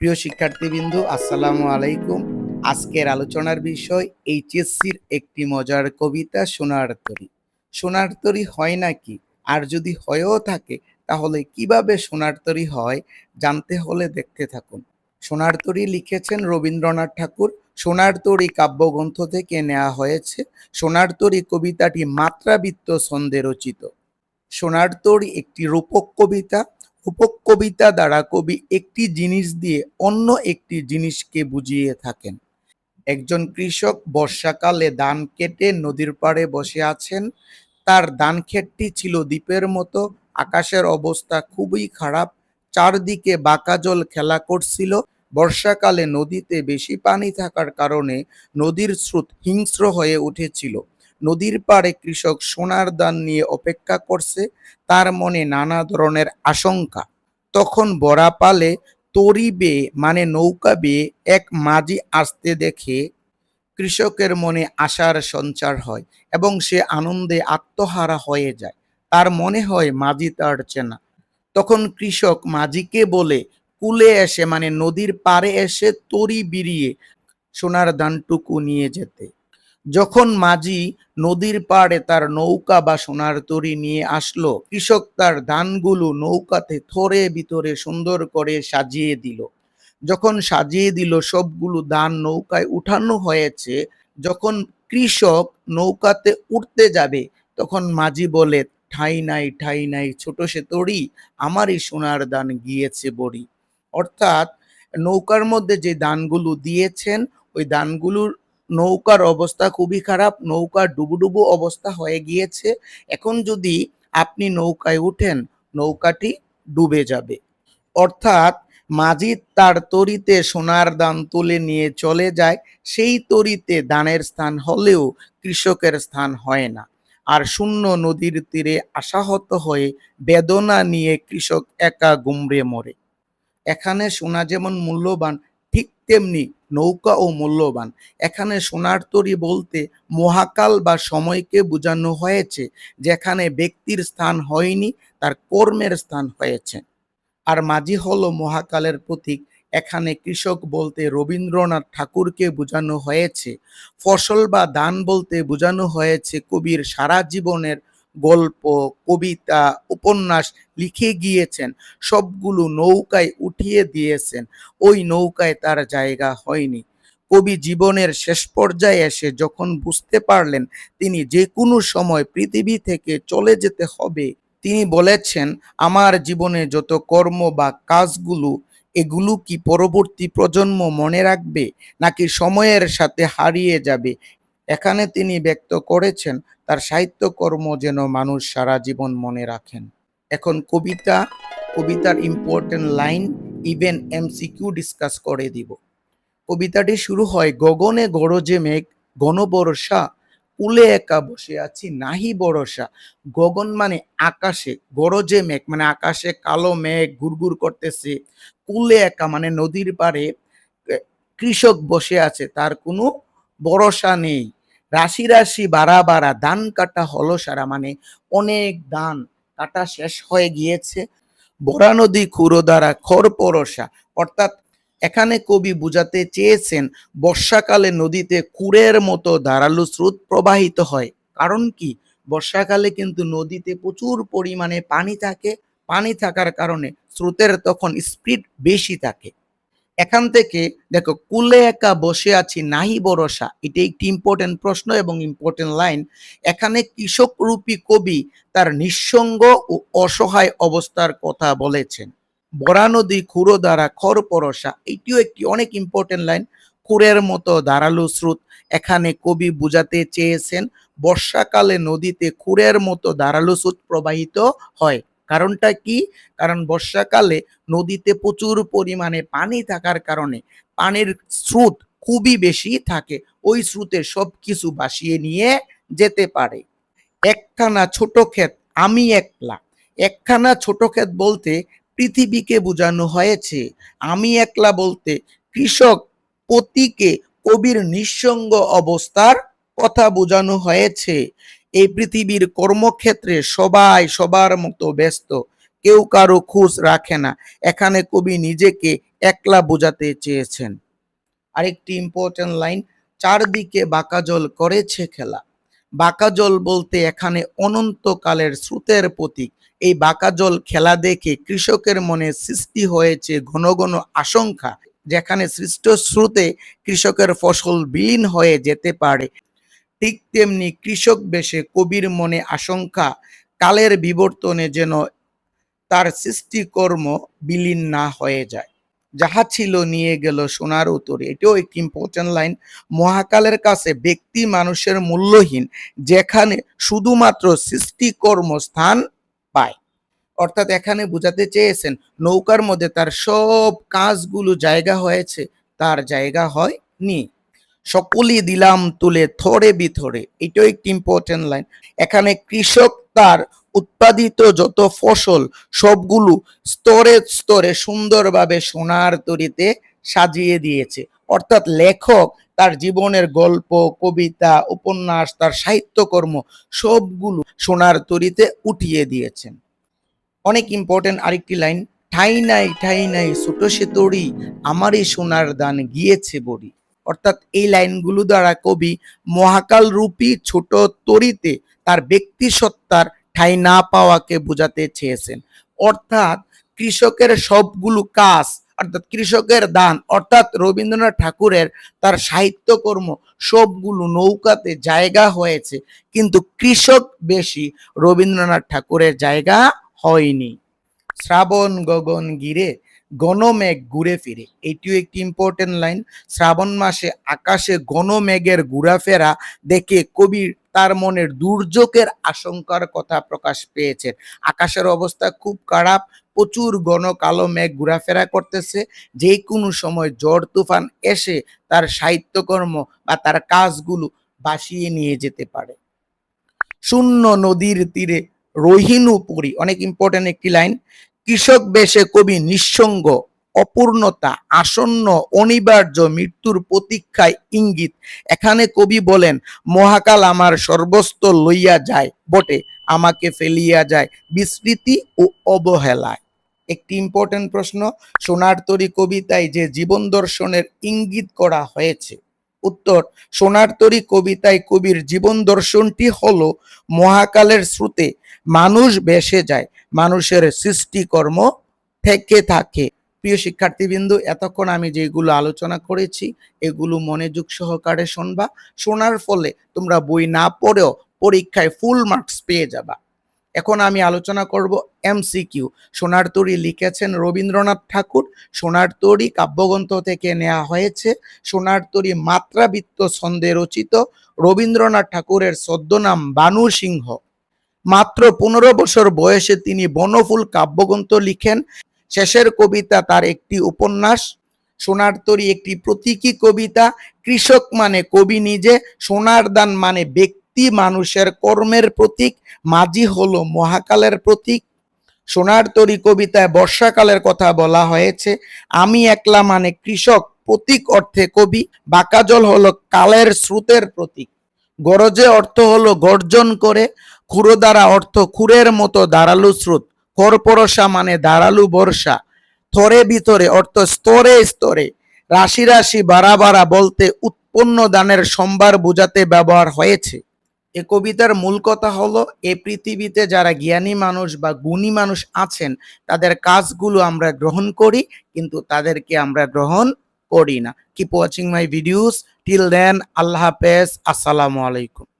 প্রিয় শিক্ষার্থীবৃন্দু, আসসালামু আলাইকুম। আজকের আলোচনার বিষয় এইচএসসির একটি মজার কবিতা সোনার তরী। সোনার তরী হয় নাকি? আর যদি হয়েও থাকে, তাহলে কীভাবে সোনার তরী হয়, জানতে হলে দেখতে থাকুন। সোনার তরী লিখেছেন রবীন্দ্রনাথ ঠাকুর। সোনার তরী কাব্যগ্রন্থ থেকে নেওয়া হয়েছে। সোনার তরী কবিতাটি মাত্রাবৃত্ত ছন্দে রচিত। সোনার তরী একটি রূপক কবিতা। রূপক কবিতা দ্বারা কবি একটি জিনিস দিয়ে অন্য একটি জিনিসকে বুঝিয়ে থাকেন। একজন কৃষক বর্ষাকালে ধান কেটে নদীর পাড়ে বসে আছেন। তার ধান ক্ষেতটি ছিল দ্বীপের মতো। আকাশের অবস্থা খুবই খারাপ। চারদিকে বাঁকা জল খেলা করছিল। বর্ষাকালে নদীতে বেশি পানি থাকার কারণে নদীর স্রোত হিংস্র হয়ে উঠেছিল। নদীর পাড়ে কৃষক সোনার দান নিয়ে অপেক্ষা করছে, তার মনে নানা ধরনের আশঙ্কা। তখন বরাপালে তরি বেয়ে মানে নৌকা বেয়ে, এক মাঝি আসতে দেখে কৃষকের মনে আশার সঞ্চার হয় এবং সে আনন্দে আত্মহারা হয়ে যায়। তার মনে হয় মাঝি তার চেনা। তখন কৃষক মাঝিকে বলে, কুলে এসে মানে নদীর পাড়ে এসে তরি বিরিয়ে সোনার দানটুকু নিয়ে যেতে। যখন মাঝি নদীর পাড়ে তার নৌকা বা সোনার তরি নিয়ে আসলো, কৃষক তার ধানগুলো নৌকাতে থরে ভিতরে সুন্দর করে সাজিয়ে দিল। যখন সাজিয়ে দিল, সবগুলো ধান নৌকায় উঠানো হয়েছে, যখন কৃষক নৌকাতে উঠতে যাবে, তখন মাঝি বলে, ঠাই নাই ঠাই নাই, ছোট সে তরি, আমারই সোনার দান গিয়েছে বড়ি। অর্থাৎ নৌকার মধ্যে যে দানগুলো দিয়েছেন, ওই দানগুলোর নৌকার অবস্থা খুবই খারাপ নৌকা ডুবুডুবু অবস্থা হয়ে গিয়েছে। এখন যদি আপনি নৌকায় উঠেন, নৌকাটি ডুবে যাবে। অর্থাৎ মাঝি তার তরিতে সোনার দান তুলে নিয়ে চলে যায়, সেই তরিতে দানের স্থান হলেও কৃষকের স্থান হয় না। আর শূন্য নদীর তীরে আশাহত হয়ে বেদনা নিয়ে কৃষক একা গুমড়ে মরে। এখানে সোনা যেমন মূল্যবান, ঠিক তেমনি নৌকা ও মূল্যবান। এখানে সোনার তরী বলতে মহাকাল বা সময়কে বোঝানো হয়েছে, যেখানে ব্যক্তির স্থান হয়নি, তার কর্মের স্থান হয়েছে। আর মাঝি হলো মহাকালের প্রতীক। এখানে কৃষক বলতে রবীন্দ্রনাথ ঠাকুরকে বোঝানো হয়েছে। ফসল বা দান বলতে বোঝানো হয়েছে কবির সারা জীবনের গল্প, কবিতা, উপন্যাস লিখে গিয়েছেন। সবগুলো নৌকায় উঠিয়ে দিয়েছেন। ওই নৌকায় তার জায়গা হয়নি। কবি জীবনের শেষ পর্যায়ে এসে যখন বুঝতে পারলেন তিনি যে কোনো সময় পৃথিবী থেকে চলে যেতে হবে, তিনি বলেছেন, আমার জীবনে যত কর্ম বা কাজগুলো, এগুলো কি পরবর্তী প্রজন্ম মনে রাখবে নাকি সময়ের সাথে হারিয়ে যাবে? এখানে তিনি ব্যক্ত করেছেন তার সাহিত্যকর্ম যেন মানুষ সারা জীবন মনে রাখেন। এখন কবিতা কবিতার important line even MCQ discuss করে দিব। কবিতাটি শুরু হয় গগনে গরজে মেঘ গণবর্ষা কুলে একা বসে আছি নাহি বরসা। গগন মানে আকাশে গরজে মেঘ মানে আকাশে কালো মেঘ গুড়গুড় করতেছে। কুলে একা মানে নদীর এ, কৃষক বসে আছে তার কোনো ভরসা নেই। রাশি রাশি বাড়া বাড়া, ধান কাটা হলো সারা মানে অনেক দান কাটা শেষ হয়ে গিয়েছে। বরা নদী খুরো দ্বারা খর পরসা অর্থাৎ এখানে কবি বুঝাতে চেয়েছেন, বর্ষাকালে নদীতে কুরের মতো ধারালো স্রোত প্রবাহিত হয়। কারণ কি? বর্ষাকালে কিন্তু নদীতে প্রচুর পরিমাণে পানি থাকে। পানি থাকার কারণে স্রোতের তখন স্পিড বেশি থাকে। এখান থেকে দেখো, কুলে একা বসে আছি, নাহি ভরসা। এটি একটি ইম্পর্টেন্ট প্রশ্ন এবং ইম্পর্টেন্ট লাইন এখানে কৃষক রূপী কবি তার নিঃসঙ্গ ও অসহায় অবস্থার কথা বলেছেন। বরা নদী, খুরো দ্বারা খর পরসা, এটিও একটি অনেক ইম্পর্টেন্ট লাইন খুরের মতো ধারালো স্রোত এখানে কবি বুঝাতে চেয়েছেন, বর্ষাকালে নদীতে খুরের মতো ধারালো স্রোত প্রবাহিত হয়। কারণটা কি? কারণ বর্ষাকালে নদীতে প্রচুর পরিমাণে পানি থাকার কারণে পানির স্রোত খুবই বেশি থাকে। ওই স্রোতে সব কিছু ভাসিয়ে নিয়ে যেতে পারে। একখানা ছোট ক্ষেত, আমি একলা। একখানা ছোট ক্ষেত বলতে পৃথিবীকে বোঝানো হয়েছে। আমি একলা বলতে কৃষক পতিকে কবির নিঃসঙ্গ অবস্থার কথা বোঝানো হয়েছে। এই পৃথিবীর কর্মক্ষেত্রে সবাই সবার মতো ব্যস্ত। কেউ কারও খোঁজ রাখে না। এখানে কবি নিজেকে একলা বোঝাতে চেয়েছেন। আরেকটি ইম্পর্টেন্ট লাইন চারদিকে বাঁকা জল করেছে খেলা। বাঁকা জল বলতে এখানে অনন্তকালের স্রোতের প্রতীক। এই বাঁকা জল খেলা দেখে কৃষকের মনে সৃষ্টি হয়েছে ঘন ঘন আশঙ্কা, যেখানে সৃষ্ট স্রোতে কৃষকের ফসল বিলীন হয়ে যেতে পারে। ঠিক তেমনি কৃষক বেশে কবির মনে আশঙ্কা, কালের বিবর্তনে যেন তার সৃষ্টিকর্ম বিলীন না হয়ে যায়। যাহা ছিল নিয়ে গেল সোনার উত্তরে এটাও একটি ইম্পর্টেন্ট লাইন মহাকালের কাছে ব্যক্তি মানুষের মূল্যহীন, যেখানে শুধুমাত্র সৃষ্টিকর্ম স্থান পায়। অর্থাৎ এখানে বোঝাতে চেয়েছেন, নৌকার মধ্যে তার সব কাজগুলো জায়গা হয়েছে, তার জায়গা হয়নি। সকলই দিলাম তুলে থরে বিথরে। এটাও একটি ইম্পর্টেন্ট লাইন এখানে কৃষক তার উৎপাদিত যত ফসল, সবগুলো স্তরে স্তরে সুন্দরভাবে সোনার তরিতে সাজিয়ে দিয়েছে। অর্থাৎ লেখক তার জীবনের গল্প, কবিতা, উপন্যাস, তার সাহিত্যকর্ম, সবগুলো সোনার তরিতে উঠিয়ে দিয়েছেন। অনেক ইম্পর্টেন্ট আরেকটি লাইন ঠাই নাই ঠাই নাই, ছোট সে তরি আমারই সোনার দান গিয়েছে বড়ি। অর্থাৎ এই লাইনগুলো দ্বারা কবি মহাকাল রূপী ছোট তরিতে তার ব্যক্তি সত্তার ঠাই না পাওয়াকে বোঝাতে চেয়েছেন। অর্থাৎ কৃষকের সবগুলো কাজ, অর্থাৎ কৃষকের দান, অর্থাৎ রবীন্দ্রনাথ ঠাকুরের তার সাহিত্যকর্ম সবগুলো নৌকাতে জায়গা হয়েছে। কিন্তু কৃষক বেশি রবীন্দ্রনাথ ঠাকুরের জায়গা হয়নি। শ্রাবণ গগন গিরে গণমেঘ ঘুরে ফিরে। এটিও একটি ইম্পর্টেন্ট লাইন শ্রাবণ মাসে আকাশে গণমেঘের ঘোরাফেরা দেখে কবির তার মনের দুর্যোগের আশঙ্কার কথা প্রকাশ পেয়েছেন। আকাশের অবস্থা খুব খারাপ। প্রচুর ঘন কালো মেঘ ঘোরাফেরা করতেছে। যে কোনো সময় ঝড় তুফান এসে তার সাহিত্যকর্ম বা তার কাজগুলো বাসিয়ে নিয়ে যেতে পারে। শূন্য নদীর তীরে রহিনু পরি। অনেক ইম্পর্টেন্ট একটি লাইন কৃষক বেশে কবি নিঃসঙ্গ, অপূর্ণতা, আসন্ন, অনিবার্য মৃত্যুর প্রতীক্ষায় ইঙ্গিত। এখানে কবি বলেন, মহাকাল আমার সর্বস্ত লইয়া যায়, বটে, আমাকে ফেলিয়া যায় বিস্মৃতি ও অবহেলায়। একটি ইম্পর্টেন্ট প্রশ্ন, সোনার তরী কবিতায় যে জীবন দর্শনের ইঙ্গিত করা হয়েছে। উত্তর, সোনার তরী কবিতায় কবির জীবন দর্শনটি হলো মহাকালের স্রোতে মানুষ বেসে যায় মানুষের সৃষ্টিকর্ম থেকে থাকে। প্রিয় শিক্ষার্থীবৃন্দু, এতক্ষণ আমি যেগুলো আলোচনা করেছি, এগুলো মনোযোগ সহকারে শুনবা। শোনার ফলে তোমরা বই না পড়েও পরীক্ষায় ফুল মার্কস পেয়ে যাবা। এখন আমি আলোচনা করব এমসিকিউ সোনার তরী লিখেছেন রবীন্দ্রনাথ ঠাকুর। সোনার তরী কাব্যগ্রন্থ থেকে নেওয়া হয়েছে। সোনার তরী মাত্রাবৃত্ত ছন্দে রচিত রবীন্দ্রনাথ ঠাকুরের ছদ্মনাম বানু সিংহ। মাত্র পনেরো বছর বয়সে তিনি বনফুল কাব্যগ্রন্থ লিখেন। শেষের কবিতা তার একটি উপন্যাস। সোনার তরী একটি প্রতীকী কবিতা। কৃষক মানে কবি নিজে। সোনার দান মানে ব্যক্তি মানুষের কর্মের প্রতীক। মাঝি হলো মহাকালের প্রতীক। সোনার তরী কবিতায় বর্ষাকালের কথা বলা হয়েছে। আমি একলা মানে কৃষক, প্রতীক অর্থে কবি। বাঁকাজল হলো কালের স্রোতের প্রতীক। গরজে অর্থ হলো গর্জন করে খুরো দ্বারা অর্থ খুরের মতো দাঁড়ালু স্রোত খরপরসা মানে দাঁড়ালু বর্ষা, থরে ভিতরে অর্থ স্তরে স্তরে, রাশি রাশি বাড়া বাড়া বলতে উৎপন্ন দানের সম্ভার বোঝাতে ব্যবহার হয়েছে। এ কবিতার মূল কথা হলো, এ পৃথিবীতে যারা জ্ঞানী মানুষ বা গুণী মানুষ আছেন, তাদের কাজগুলো আমরা গ্রহণ করি, কিন্তু তাদেরকে আমরা গ্রহণ করি না। Keep watching my videos till then আল্লাহ হাফেজ আসসালামু আলাইকুম